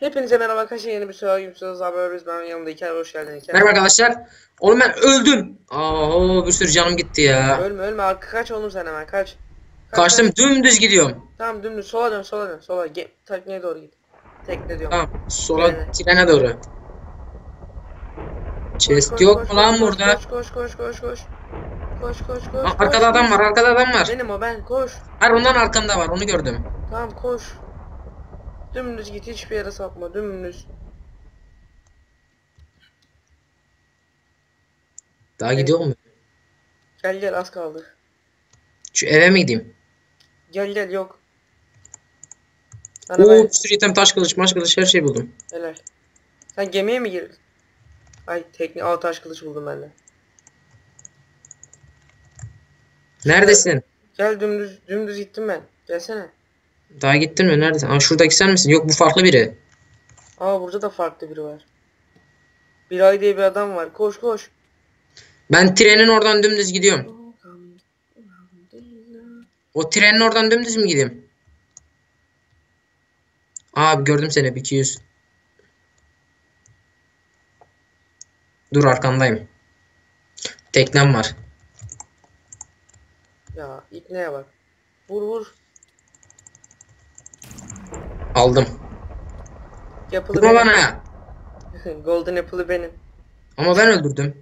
Hepinize merhaba arkadaşlar yeni bir soru yumuşuyoruz haberimiz ben yanımda İlker hoş geldin İlker. Merhaba arkadaşlar. Oğlum ben öldüm. Aa bir sürü canım gitti ya. Ölme ölme arka kaç oğlum sen hemen kaç. Kaç, Kaçtım kaç. dümdüz gidiyorum. Tamam dümdüz sola dön sola dön sola ge tekneye doğru git. Tekne diyorum. Tamam sola trene doğru. Chest koş, yok koş, mu lan koş, burada? Koş koş koş koş koş. Koş koş koş. Aa, koş, arkada adam koş. var arkada adam var. Benim o ben koş. Hayır ondan arkamda var onu gördüm. Tamam koş. Dümdüz git hiçbir yere sapma dümdüz. Daha gidiyor mu? Gel gel az kaldı. Şu eve mi gideyim? Gel gel yok. Sana Oo ben bir sürü item taş kılıç maş kılıç her şey buldum. helal. Sen gemiye mi girdin? Ay tekne al taş kılıç buldum ben de. Neredesin? Gel dümdüz dümdüz gittim ben. Gelsene. Daha gittin mi? Neredesin? Aa şuradaki sen misin? Yok bu farklı biri. Aa burada da farklı biri var. Bir ay diye bir adam var. Koş koş. Ben trenin oradan dümdüz gidiyorum. O trenin oradan dümdüz mü gideyim? Abi gördüm seni hep 200. Dur arkandayım. Teknem var. Ya ipneye bak. Vur vur. Aldım. Yapılı Vurma benim. bana. Golden Apple'ı benim. Ama ben öldürdüm.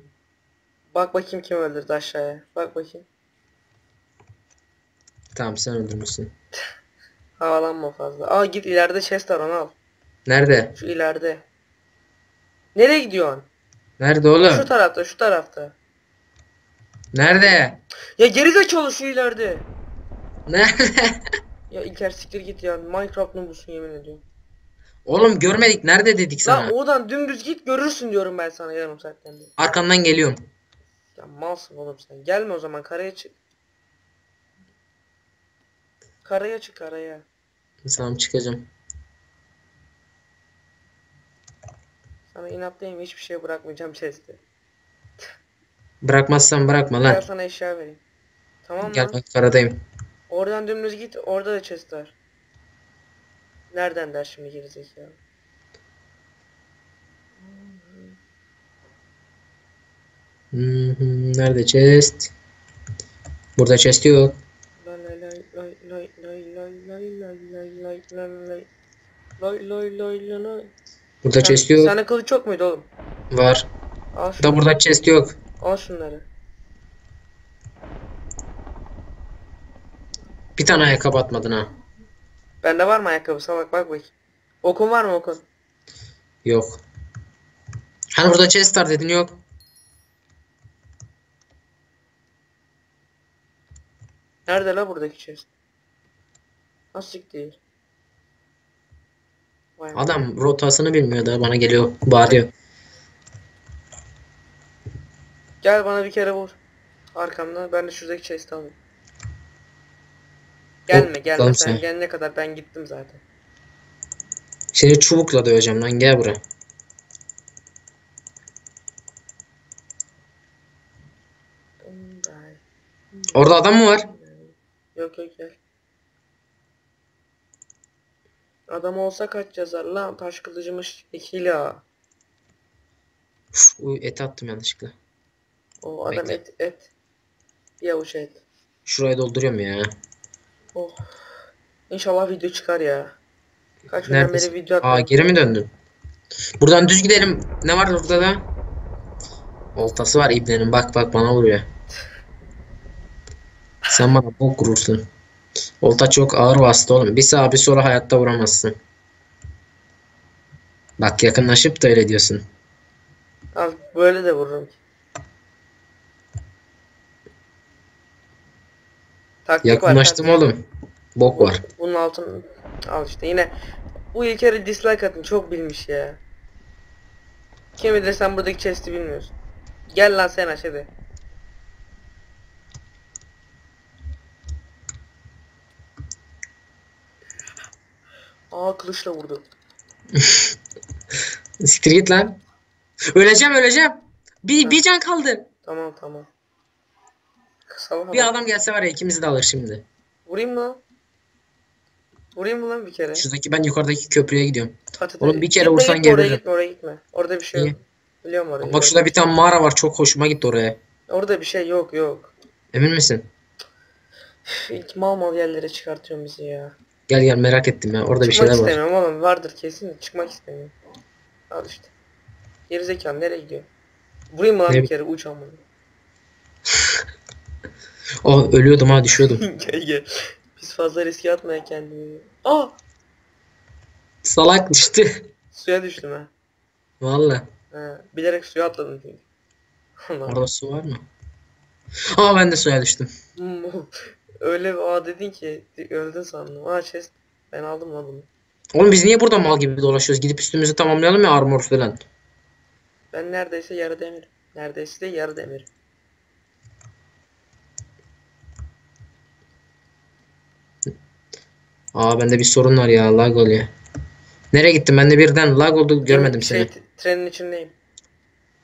Bak bakayım kim öldürdü aşağıya. Bak bakayım. Tamam sen öldürmüşsün. Havalanma fazla. Aa git ileride chest var onu al. Nerede? Şu ileride. Nereye gidiyorsun? Nerede Şu oğlum? tarafta şu tarafta. Nerede? Ya gerizekalı şu ileride. Nerede? Ya İlker siktir git ya. Minecraft noob'sun yemin ediyorum. Oğlum görmedik. Nerede dedik Lan sana? oradan dümdüz git görürsün diyorum ben sana yarım saatten beri. Arkandan geliyorum. Ya malsın oğlum sen. Gelme o zaman karaya çık. Karaya çık karaya. Tamam çıkacağım. Sana inatlıyım hiçbir şey bırakmayacağım chest'te. Bırakmazsan bırakma Gel lan. sana eşya vereyim. Tamam mı? Gel bak karadayım. Oradan dümdüz git. Orada da chest var. Nereden der şimdi girecek ya? Nerede chest? Burada chest yok. Burada chest yok. Sana kılıç çok muydu oğlum? Var. Da burada chest yok. Al şunları. Bir tane ayakkabı atmadın ha. Bende var mı ayakkabı? Salak bak bak. Okun var mı okun? Yok. Hani burada chest var dedin yok. Nerede la buradaki chest? Nasıl değil? Vay. Adam rotasını bilmiyor da bana geliyor bağırıyor. Gel bana bir kere vur. Arkamdan ben de şuradaki chest'i alayım. Gelme gelme tamam sen sen. gelene kadar ben gittim zaten. Seni çubukla döveceğim lan gel buraya. Orada adam mı var? Yok yok gel. Adam olsa kaç yazar lan taş kılıcımış ikili Uf, uy, et attım yanlışlıkla. O adam Bekle. et et. Bir avuç et. Şurayı dolduruyorum ya. Oh. İnşallah video çıkar ya. Kaç günden Neredesin? beri video Aa atmadım. geri mi döndün? Buradan düz gidelim. Ne var burada da? Oltası var İbne'nin. Bak bak bana vuruyor. Sen bana bok vurursun. Olta çok ağır bastı oğlum. Bir sağa bir sola hayatta vuramazsın. Bak yakınlaşıp da öyle diyorsun. Al böyle de vururum. Taktik var. Yakınlaştım taktik. oğlum. Bok var. Bunun altını al işte yine. Bu ilk kere dislike atın çok bilmiş ya. Kim bilir sen buradaki chest'i bilmiyorsun. Gel lan sen aç hadi. Aa kılıçla vurdu. Siktir git lan. Öleceğim öleceğim. Bir, bir can kaldı. Tamam tamam. Kısa Bir adam gelse var ya ikimizi de alır şimdi. Vurayım mı? Vurayım mı lan bir kere? Şuradaki ben yukarıdaki köprüye gidiyorum. At, at, Oğlum bir kere Gitme, vursan gitme, Oraya gitme oraya gitme. Orada bir şey yok. Biliyorum orayı. Bak şurada bir tane mağara var. Çok hoşuma gitti oraya. Orada bir şey yok yok. Emin misin? Üf, İlk mal mal yerlere çıkartıyorsun bizi ya. Gel gel merak ettim ya. Orada bir Çıkmak şeyler var. istemiyorum oğlum. Vardır kesin çıkmak istemiyorum. Al işte. Gerizekalı nereye gidiyor? Vurayım mı lan Ne- bir kere uç amına. Oh ölüyordum ha düşüyordum. gel gel. Biz fazla riske atmaya kendimizi. Aa! Salak düştü. Suya düştüm ha. Valla. ha. Bilerek suya atladım çünkü. Allah. Orada su var mı? Aa ben de suya düştüm. Öyle bir aa dedin ki öldün sandım. Aa chest. Ben aldım lan bunu. Oğlum biz niye burada mal gibi dolaşıyoruz? Gidip üstümüzü tamamlayalım ya armor falan. Ben neredeyse yarı demir. Neredeyse de yarı demir. Aa bende bir sorun var ya lag oluyor. Nereye gittin? Ben de birden lag oldu görmedim şey, seni. trenin içindeyim.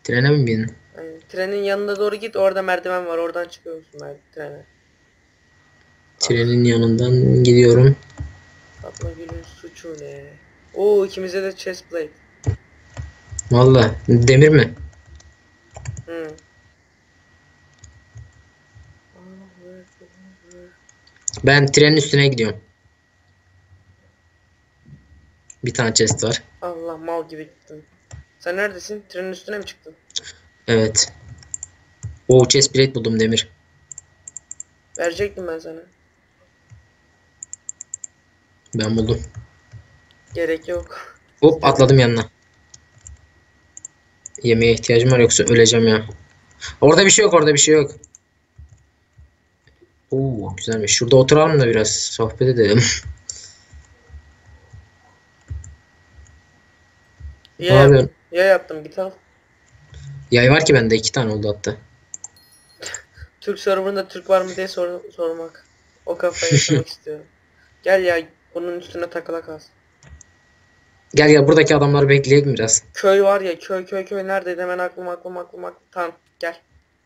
Trene mi bindin? Yani trenin yanına doğru git orada merdiven var oradan çıkıyorsun mer- trene. Trenin yanından gidiyorum. Fatma Gül'ün suçu ne? Oo ikimize de chest plate. Valla demir mi? Hı. Ben trenin üstüne gidiyorum. Bir tane chest var. Allah mal gibi gittim. Sen neredesin? Trenin üstüne mi çıktın? Evet. Oo chest plate buldum demir. Verecektim ben sana. Ben buldum. Gerek yok. Hop atladım yanına. Yemeğe ihtiyacım var yoksa öleceğim ya. Orada bir şey yok orada bir şey yok. Oo güzelmiş. Şurada oturalım da biraz sohbet edelim. Ya, Ne ya yaptım git al. Yay var ki bende iki tane oldu hatta. Türk serverında Türk var mı diye sor- sormak. O kafayı yaşamak istiyorum. Gel ya bunun üstüne takıla kalsın. Gel gel buradaki adamları bekleyelim biraz. Köy var ya köy köy köy neredeydi hemen aklım aklım aklım aklım. Tamam gel.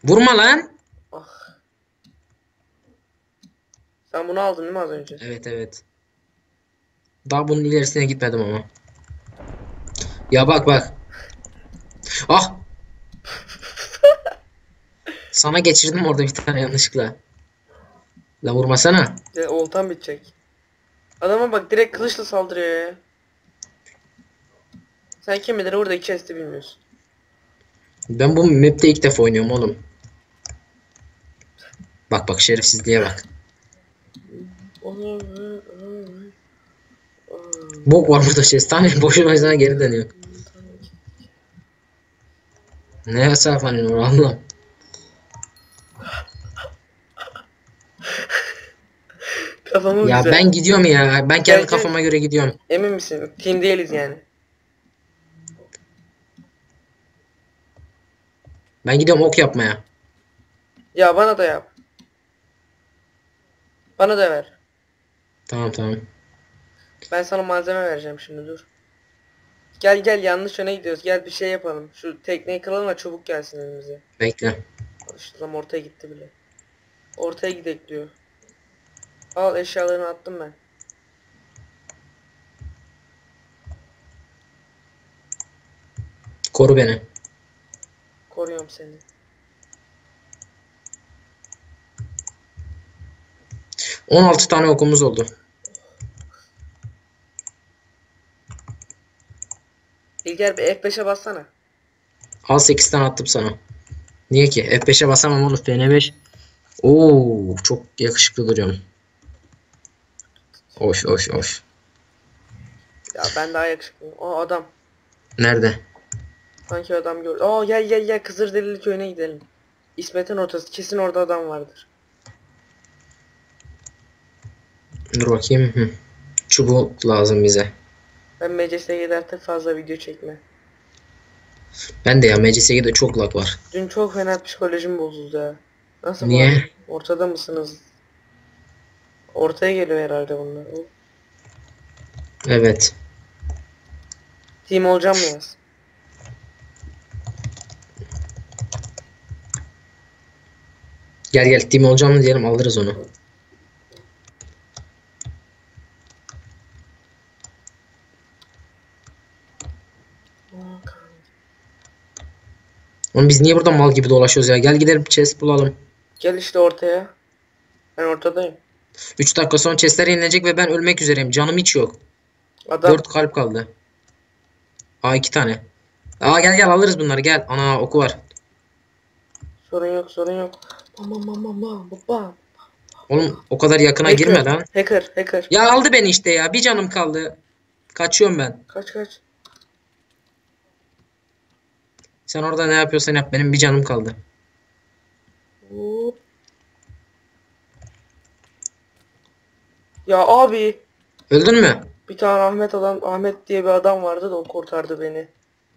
Vurma lan. Ah. Sen bunu aldın değil mi az önce? Evet evet. Daha bunun ilerisine gitmedim ama. Ya bak bak. Ah. Sana geçirdim orada bir tane yanlışlıkla. La vurmasana. Ya, oltan bitecek. Adama bak direkt kılıçla saldırıyor ya. Sen kim bilir oradaki chest'i bilmiyorsun. Ben bu map'te ilk defa oynuyorum oğlum. Bak bak şerefsizliğe bak. Bok var burada şey. Tane boşu boşuna geri dönüyor. Ne hesaplanıyor Allah'ım. Kafamı Ya güzel. ben gidiyorum ya. Ben kendi gel. kafama göre gidiyorum. Emin misin? Team değiliz yani. Ben gidiyorum ok yapmaya. Ya bana da yap. Bana da ver. Tamam tamam. Ben sana malzeme vereceğim şimdi dur. Gel gel yanlış yöne gidiyoruz. Gel bir şey yapalım. Şu tekneyi kıralım da çabuk gelsin elimize. Bekle. İşte tam ortaya gitti bile. Ortaya gidek diyor. Al eşyalarını attım ben. Koru beni. Koruyorum seni. On altı tane okumuz oldu. Bir F5'e bassana. Al 8 tane attım sana. Niye ki? F5'e basamam oğlum. FN5. Oo, çok yakışıklı duruyorum. Hoş hoş hoş. Ya ben daha yakışıklıyım. Aa adam. Nerede? Sanki adam gördü. Aa gel gel gel Kızılderili köyüne gidelim. İsmet'in ortası. Kesin orada adam vardır. Dur bakayım. Hı. Çubuk lazım bize. Ben MCS'ye artık fazla video çekme. Ben de ya MCS'de çok lag var. Dün çok fena psikolojim bozuldu ya. Nasıl Niye? arada? Ortada mısınız? Ortaya geliyor herhalde bunlar. Evet. Team olacağım mı yaz? Gel gel team olacağım mı diyelim alırız onu. Oğlum biz niye burada mal gibi dolaşıyoruz ya? Gel gidelim chest bulalım. Gel işte ortaya. Ben ortadayım. 3 dakika sonra chestler yenilecek ve ben ölmek üzereyim. Canım hiç yok. Adam 4 kalp kaldı. Aa 2 tane. Aa gel gel alırız bunları gel. Ana oku var. sorun yok sorun yok. Mama mama mama baba. Oğlum o kadar yakına girme lan. Hacker hacker. Ya aldı beni işte ya. Bir canım kaldı. Kaçıyorum ben. Kaç kaç. Sen orada ne yapıyorsan yap. Benim bir canım kaldı. Ya abi Öldün mü? bir tane Ahmet adam Ahmet diye bir adam vardı da o kurtardı beni.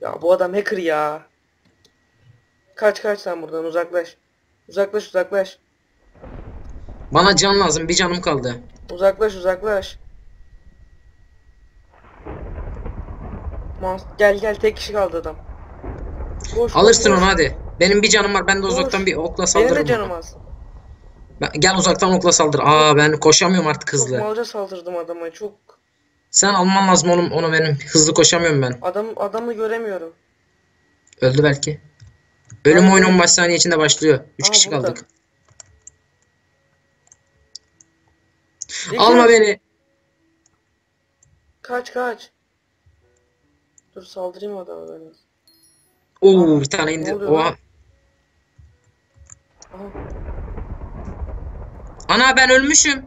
Ya bu adam hacker ya. Kaç kaç sen buradan uzaklaş. Uzaklaş uzaklaş. Bana can lazım. Bir canım kaldı. Uzaklaş uzaklaş. Mas gel gel tek kişi kaldı adam. Koş, Alırsın koş, onu koş. hadi. Benim bir canım var. Ben de Koş. uzaktan bir okla Benim saldırırım. de canım az. Ben- gel uzaktan okla saldır. Aa ben koşamıyorum artık Çok hızlı. malca saldırdım adama çok. Sen alman lazım oğlum onu benim. Hızlı koşamıyorum ben. Adam adamı göremiyorum. Öldü belki. Ölüm Abi- oyunu 15 saniye içinde başlıyor. 3 Aa, kişi burada. kaldık. Dikkat. Alma beni. Kaç kaç. Dur saldırayım adama ben. Oo bir tane indi. Oluyor Oha. lan? Aha. Ana ben ölmüşüm.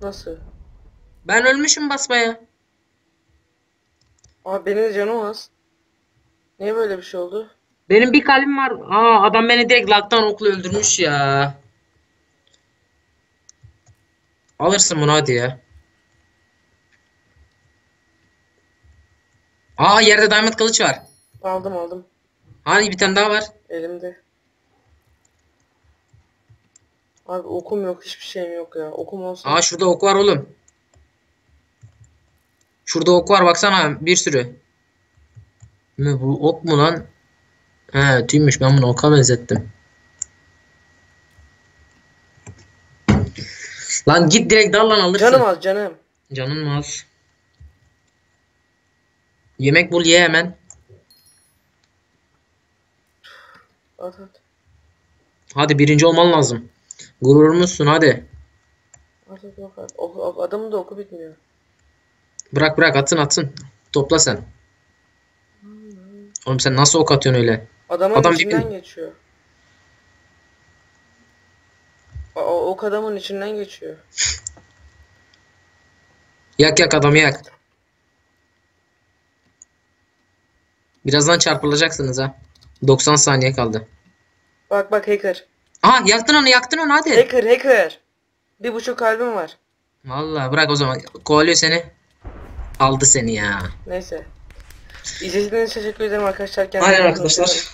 Nasıl? Ben ölmüşüm basmaya. Abi benim de canım az. Niye böyle bir şey oldu? Benim bir kalbim var. Aa adam beni direkt lagdan okla öldürmüş ya. Alırsın bunu hadi ya. Aa yerde diamond kılıç var. Aldım aldım. Hani bir tane daha var. Elimde. Abi okum yok hiçbir şeyim yok ya. Okum olsa. Aa şurada ok var oğlum. Şurada ok var baksana bir sürü. Ne bu ok mu lan? He tüymüş ben bunu oka benzettim. Lan git direkt dal lan alırsın. Canım az canım. Canın mı az? Yemek bul ye hemen. At at. Hadi birinci olman lazım. Gururumuzsun hadi. At at yok at. Ok, ok- adamın da oku bitmiyor. Bırak bırak atın atın. Topla sen. Oğlum sen nasıl ok atıyorsun öyle? Adamın Adam içinden dibin- geçiyor. O, o ok adamın içinden geçiyor. Yak yak adamı yak. Birazdan çarpılacaksınız ha. 90 saniye kaldı. Bak bak hacker. Aha yaktın onu yaktın onu hadi. Hacker hacker. Bir buçuk kalbim var. Vallahi bırak o zaman. Kovalıyor seni. Aldı seni ya. Neyse. İzlediğiniz için teşekkür ederim arkadaşlar. Kendinize Aynen iyi bakın. arkadaşlar.